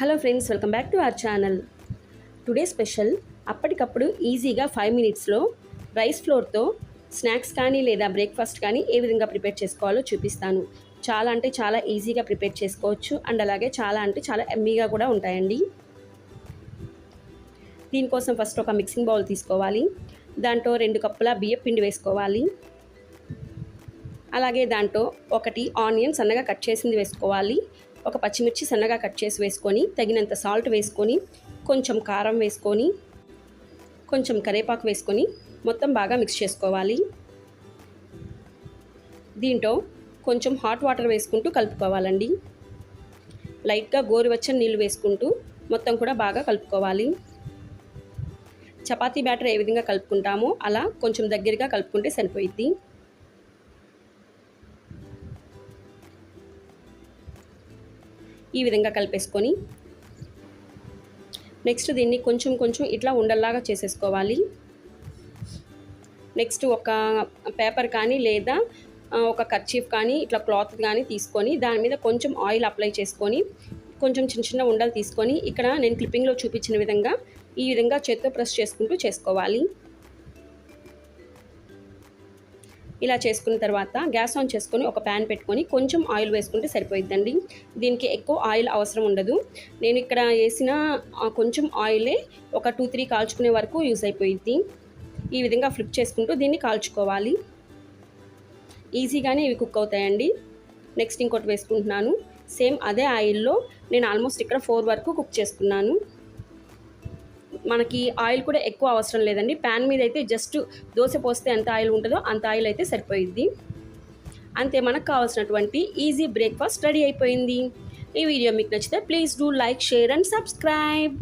Hello friends welcome back to our channel. Today special అప్పటికప్పుడు ఈజీగా five మినిట్స్లో rice ఫ్లోర్తో snacks కానీ లేదా బ్రేక్ఫాస్ట్ కానీ ఏ విధంగా ప్రిపేర్ చేసుకోవాలో చూపిస్తాను. చాలా అంటే చాలా ఈజీగా ప్రిపేర్ చేసుకోవచ్చు అండ్ అలాగే చాలా అంటే చాలా ఎమ్మీగా కూడా ఉంటాయండి. దీనికోసం ఫస్ట్ ఒక మిక్సింగ్ బౌల్ తీసుకోవాలి. దాంట్లో రెండు కప్పుల బియ్యం పిండి వేసుకోవాలి. అలాగే దాంట్లో ఒకటి ఆనియన్ సన్నగా కట్ చేసింది వేసుకోవాలి. ఒక పచ్చిమిర్చి సన్నగా కట్ చేసి వేసుకొని తగినంత సాల్ట్ వేసుకొని కొంచెం కారం వేసుకొని కొంచెం కరేపాకు వేసుకొని మొత్తం బాగా మిక్స్ చేసుకోవాలి. దీంట్లో కొంచెం హాట్ వాటర్ వేసుకుంటూ కలుపుకోవాలండి. లైట్గా గోరువెచ్చని నీళ్ళు వేసుకుంటూ మొత్తం కూడా బాగా కలుపుకోవాలి. చపాతీ బ్యాటర్ ఏ విధంగా కలుపుకుంటామో అలా కొంచెం దగ్గరగా కలుపుకుంటే సరిపోయిద్ది. ఈ విధంగా కలిపేసుకొని నెక్స్ట్ దీన్ని కొంచెం కొంచెం ఇట్లా ఉండల్లాగా చేసేసుకోవాలి. నెక్స్ట్ ఒక పేపర్ కానీ లేదా ఒక కర్చీఫ్ కానీ ఇట్లా క్లాత్ కానీ తీసుకొని దాని మీద కొంచెం ఆయిల్ అప్లై చేసుకొని కొంచెం చిన్న చిన్న ఉండలు తీసుకొని ఇక్కడ నేను క్లిప్పింగ్లో చూపించిన విధంగా ఈ విధంగా చేత్తో ప్రెస్ చేసుకుంటూ చేసుకోవాలి. ఇలా చేసుకున్న తర్వాత గ్యాస్ ఆన్ చేసుకొని ఒక ప్యాన్ పెట్టుకొని కొంచెం ఆయిల్ వేసుకుంటే సరిపోయిద్దండి. దీనికి ఎక్కువ ఆయిల్ అవసరం ఉండదు. నేను ఇక్కడ వేసిన కొంచెం ఆయిలే ఒక టూ త్రీ కాల్చుకునే వరకు యూస్ అయిపోయింది ఈ విధంగా ఫ్లిప్ చేసుకుంటూ దీన్ని కాల్చుకోవాలి. ఈజీగానే ఇవి కుక్ అవుతాయండి. నెక్స్ట్ ఇంకోటి వేసుకుంటున్నాను. సేమ్ అదే ఆయిల్లో నేను ఆల్మోస్ట్ ఇక్కడ ఫోర్ వరకు కుక్ చేసుకున్నాను. మనకి ఆయిల్ కూడా ఎక్కువ అవసరం లేదండి. ప్యాన్ మీద అయితే జస్ట్ దోశ పోస్తే ఎంత ఆయిల్ ఉంటుందో అంత ఆయిల్ అయితే సరిపోయిద్ది. అంతే మనకు కావాల్సినటువంటి ఈజీ బ్రేక్ఫాస్ట్ రెడీ అయిపోయింది. ఈ వీడియో మీకు నచ్చితే please do like share and subscribe.